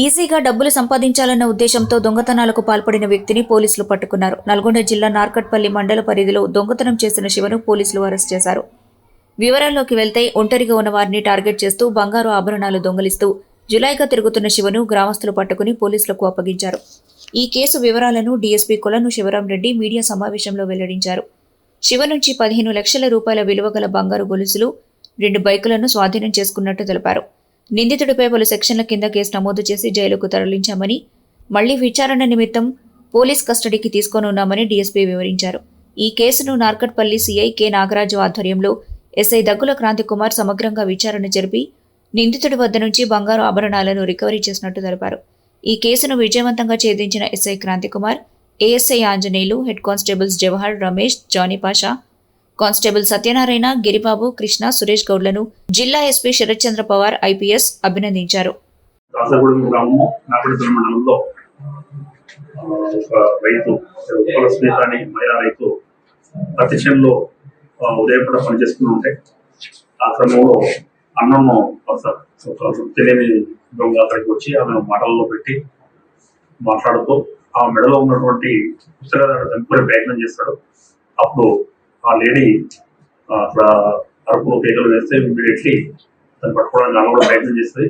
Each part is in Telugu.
ఈజీగా డబ్బులు సంపాదించాలన్న ఉద్దేశంతో దొంగతనాలకు పాల్పడిన వ్యక్తిని పోలీసులు పట్టుకున్నారు. నల్గొండ జిల్లా నార్కట్పల్లి మండల పరిధిలో దొంగతనం చేసిన శివను పోలీసులు అరెస్ట్ చేశారు. వివరాల్లోకి వెళ్తే ఒంటరిగా ఉన్న వారిని టార్గెట్ చేస్తూ బంగారు ఆభరణాలు దొంగలిస్తూ జులైగా తిరుగుతున్న శివను గ్రామస్తులు పట్టుకుని పోలీసులకు అప్పగించారు. ఈ కేసు వివరాలను డీఎస్పీ కొలను శివరాం రెడ్డి మీడియా సమావేశంలో వెల్లడించారు. శివ నుంచి పదిహేను లక్షల రూపాయల విలువ గల బంగారు గొలుసులు రెండు బైకులను స్వాధీనం చేసుకున్నట్టు తెలిపారు. నిందితుడిపై పలు సెక్షన్ల కింద కేసు నమోదు చేసి జైలుకు తరలించామని మళ్ళీ విచారణ నిమిత్తం పోలీస్ కస్టడీకి తీసుకోనున్నామని డీఎస్పీ వివరించారు. ఈ కేసును నార్కట్పల్లి సీఐ కె. నాగరాజు ఆధ్వర్యంలో ఎస్ఐ దగ్గుల క్రాంతికుమార్ సమగ్రంగా విచారణ జరిపి నిందితుడి వద్ద నుంచి బంగారు ఆభరణాలను రికవరీ చేసినట్టు తెలిపారు. ఈ కేసును విజయవంతంగా ఛేదించిన SI Kranthi Kumar ASI Anjaneyulu head constables Jawahar Ramesh Johnny Pasha constable Satyanarayana Giribabu Krishna Suresh గౌడ్లను జిల్లా ఎస్పీ శరత్చంద్ర పవార్ ఐపీఎస్ అభినందించారు. కాసగూడెం గ్రామము మండలంలో రైతు ఉప్పల మహిళా రైతు ఉదయం పూట పనిచేస్తూ ఉంటే ఆ క్రమంలో అన్నము తెలియని దొంగ అక్కడికి వచ్చి ఆమెను మాటల్లో పెట్టి మాట్లాడుతూ ఆ మెడలో ఉన్నటువంటి పుస్తకాలను చంపుకునే ప్రయత్నం చేస్తాడు. అప్పుడు ఆ లేడీ అట్లా అరుపులు కేకలు వేస్తే ఇమ్మీడియట్లీ దాన్ని పట్టుకోవడానికి ఆమె కూడా ప్రయత్నం చేస్తుంది.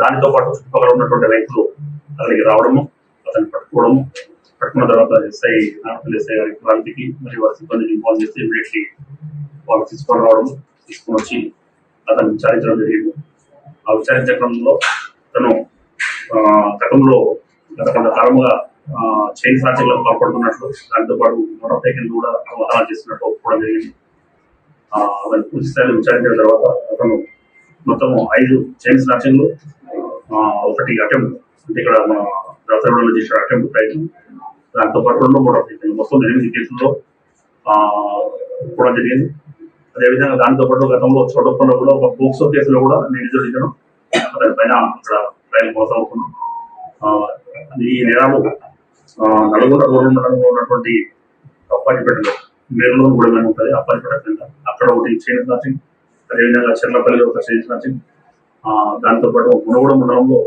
దానితో పాటు చుట్టుపక్కల ఉన్నటువంటి రైతులు అక్కడికి రావడము అతన్ని పట్టుకోవడము పట్టుకున్న తర్వాత ఎస్ఐ నాగపల్లి ఎస్ఐ గారి క్రాంతికి మరియు వారి సిబ్బందికి ఇన్వాల్వ్ చేస్తే ఇమ్మీడియట్లీ వాళ్ళు తీసుకొని రావడం తీసుకొని వచ్చి అతన్ని విచారించడం జరిగింది. ఆ విచారించే క్రమంలో తను గతంలో గత కొంతకాలముగా చైన్ సాధ్యంలో పాల్పడుతున్నట్లు దాంతోపాటు మోటార్ సైకిల్ కూడా అవగాహన చేస్తున్నట్టు ఒప్పుకోవడం జరిగింది. అతను పూర్తి స్థాయిలో విచారించిన తర్వాత అతను మొత్తం ఐదు చైన్ స్నాచింగ్లు ఒకటి అటెంప్ట్ అంటే ఇక్కడ మన దసరాలో చేసిన అటెంప్ట్ ప్రయత్నం దాంతో పాటు రెండు మోటార్ ప్రయత్నం. మొత్తం ఎనిమిది కేసుల్లో కూడా జరిగింది. అదేవిధంగా దాంతో పాటు గతంలో చోటప్పలో కూడా ఒక పోక్సో కేసులో కూడా నేను నిందితుడిద్దడం అతని పైన ఇక్కడ ట్రయల్ కొనసాగుతుంది. ఆ, ఈ నేరాలు నలుగురు నల్గొండ మండలంలో ఉన్నటువంటి అప్పాజిపేటలో మేరులో కూడా ఉంటుంది అప్పాజిపేట కింద అక్కడ ఒకటి చైన్ స్నాచింగ్ అదేవిధంగా చెర్లపల్లిలో ఒక చైన్ స్నాచింగ్. దాంతోపాటు మునగూడ మండలంలో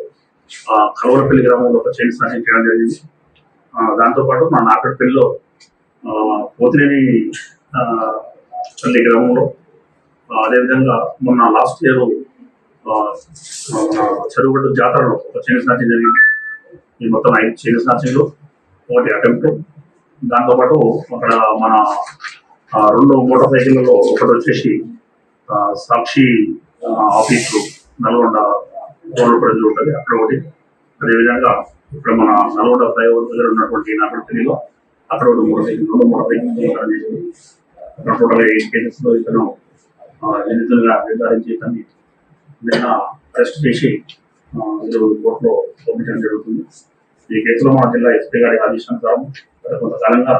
కలవరపల్లి గ్రామంలో ఒక చైన్ స్నాచింగ్ చేయడం జరిగింది. దాంతోపాటు మా నాకడపల్లిలో ఆ, పోతినేని గ్రామంలో అదేవిధంగా మొన్న లాస్ట్ ఇయర్ చెరువుగడ్డ జాతరలో ఒక చైన్ స్నాచింగ్ జరిగింది. ఈ మొత్తం ఐదు చైన్ స్నాచింగ్లు. ఒకటి అటెంప్ట్ దాంతోపాటు అక్కడ మన రెండు మోటార్ సైకిళ్ళలో ఒకటి వచ్చేసి సాక్షి ఆఫీసు నల్గొండ రోడ్డు ప్రజలు ఉంటుంది. అక్కడ ఒకటి. అదేవిధంగా ఇక్కడ మన నల్గొండ ఫ్లైఓవర్ దగ్గర ఉన్నటువంటి నాగపల్లిలో అక్కడ ఒకటి మోటార్ సైకిల్ రెండు మోటార్ సైకిల్ అక్కడ టోటల్ ఎయిట్ కేసెస్లో ఇతను నిందితులుగా నిర్ధారించి ఇతన్ని నిన్న అరెస్ట్ చేసి ఈరోజు కోర్టులో పంపించడం జరుగుతుంది. ఈ కేసులో మా జిల్లా ఎస్పీ గారి ఆదేశానుసారం గత కొంతకాలంగా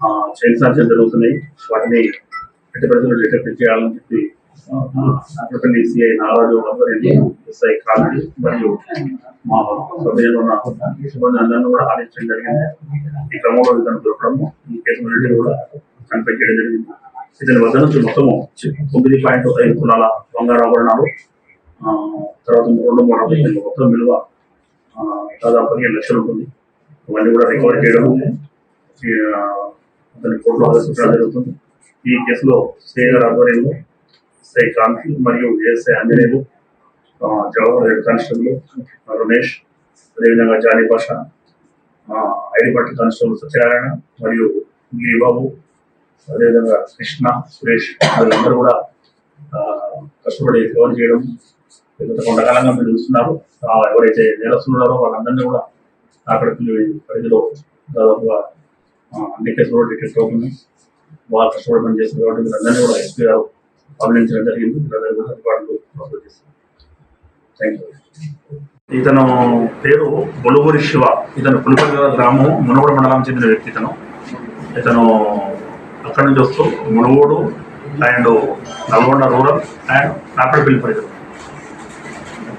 ఆ, చైన్ జరుగుతున్నాయి. వాటిని ఎట్టి పరిస్థితుల్లో డిటెక్ట్ చేయాలని చెప్పి అక్కడికి సిఐ నారాజు ఆధ్వర్యంలో ఎస్ఐ క్రాంతి మరియు మా సభ్యులు ఉన్న సిబ్బంది అందరినీ కూడా ఆదేశించడం జరిగింది. ఈ క్రమంలో ఇతను దొరకడము ఈ కేసు నుండి కూడా కనిపెట్టడం జరిగింది. ఇతని వద్ద నుంచి మొత్తము తొమ్మిది పాయింట్ ఐదు తులాల బంగారు ఆభరణాలు తర్వాత రెండు మూడు వందల మొత్తం విలువ దాదాపు పదిహేను లక్షలు ఉంటుంది. ఇవన్నీ కూడా రికవర్ చేయడం అతని కోర్టులో ఆలోచించడం జరుగుతుంది. ఈ కేసులో సిఐ ఆధ్వర్యంలో ఎస్ఐ కాంతి మరియు ASI Anjaneyulu Jawahar head constable Ramesh అదేవిధంగా జానీ భాష ఐడిపాటి కానిస్టేబుల్ సత్యనారాయణ మరియు గిరిబాబు అదేవిధంగా కృష్ణ సురేష్ వీళ్ళందరూ కూడా కష్టపడి కవర్ చేయడం గత కొంతకాలంగా మీరు చూస్తున్నారు ఎవరైతే నేరస్తున్నారో వాళ్ళందరినీ కూడా అక్కడ పరిధిలో దాదాపుగా అన్ని కేసులు డిటెక్ట్ అవుతుంది వాళ్ళు కష్టపడి పని చేస్తారు కాబట్టి మీరందరినీ కూడా ఎస్పీ గారు అభినందించడం జరిగింది. మీరందరూ కూడా అధికారులు చేస్తారు థ్యాంక్ యూ ఇతను పేరు బొలుగురి శివ. ఇతను పులిపల్లి గ్రామం మునగోడు మండలం చెందిన వ్యక్తి ఇతను. ఇతను అక్కడి నుంచి వస్తూ Munugode and Nalgonda rural and Nakadapalli పరిధిలో.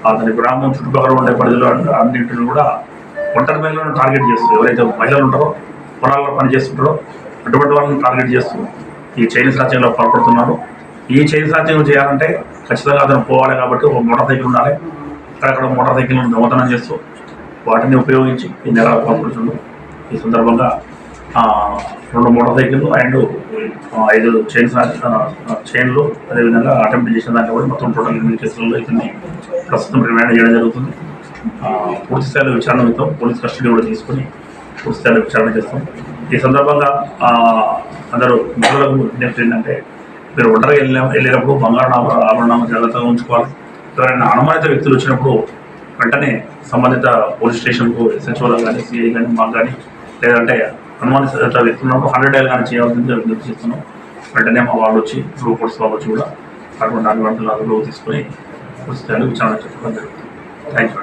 అతని గ్రామం చుట్టుపక్కల ఉండే పరిధిలో అన్నింటిని కూడా ఒంటరి మహిళలను టార్గెట్ చేస్తారు ఎవరైతే మహిళలు ఉంటారో పొలాల్లో పనిచేస్తుంటారో అటువంటి వాళ్ళని టార్గెట్ చేస్తూ ఈ చైనీస్ రాజ్యంలో పాల్పడుతున్నారు. ఈ చైనీస్ రాజ్యం చేయాలంటే ఖచ్చితంగా అతను పోవాలి కాబట్టి ఒక మోటార్ సైకిల్ ఉండాలి. అక్కడక్కడ మోటార్ సైకిల్ను దొంగతనం చేస్తూ వాటిని ఉపయోగించి ఈ నేరాలు పాల్పడుతుండ్రు. ఈ సందర్భంగా రెండు మోటార్ సైకిళ్ళు అండ్ ఐదు చైన్ చైన్లు. అదేవిధంగా అటెంప్ట్ చేసిన దాంట్లో కూడా మొత్తం టోటల్ ఎనిమిది కేసులలో ఇతన్ని ప్రస్తుతం రిమాండ్ చేయడం జరుగుతుంది. పూర్తి స్థాయిలో విచారణ నిమిత్తం పోలీస్ కస్టడీ కూడా తీసుకుని పూర్తి స్థాయిలో విచారణ చేస్తాం. ఈ సందర్భంగా అందరూ మిత్రులకు విజ్ఞప్తి ఏంటంటే మీరు ఒంటరిగా వెళ్ళిన వెళ్ళినప్పుడు బంగారు ఆభరణాలు జాగ్రత్తగా ఉంచుకోవాలి. ఎవరైనా అనుమానిత వ్యక్తులు వచ్చినప్పుడు వెంటనే సంబంధిత పోలీస్ స్టేషన్కు ఎస్హెచ్ఓలో కానీ సిఐ కానీ మాకు కానీ లేదంటే హనుమాన్ వ్యక్తులు ఉన్నప్పుడు హండ్రెడ్ డైల్ కానీ చేయాల్సింది విజ్ఞప్తి చెప్తున్నాం వెంటనే మా వాళ్ళు వచ్చి రూపర్స్ వాళ్ళు వచ్చి కూడా అటువంటి అటువంటి అదుపులోకి తీసుకొని పూర్తి విచారణ చేసుకోవడం జరుగుతుంది. Thank you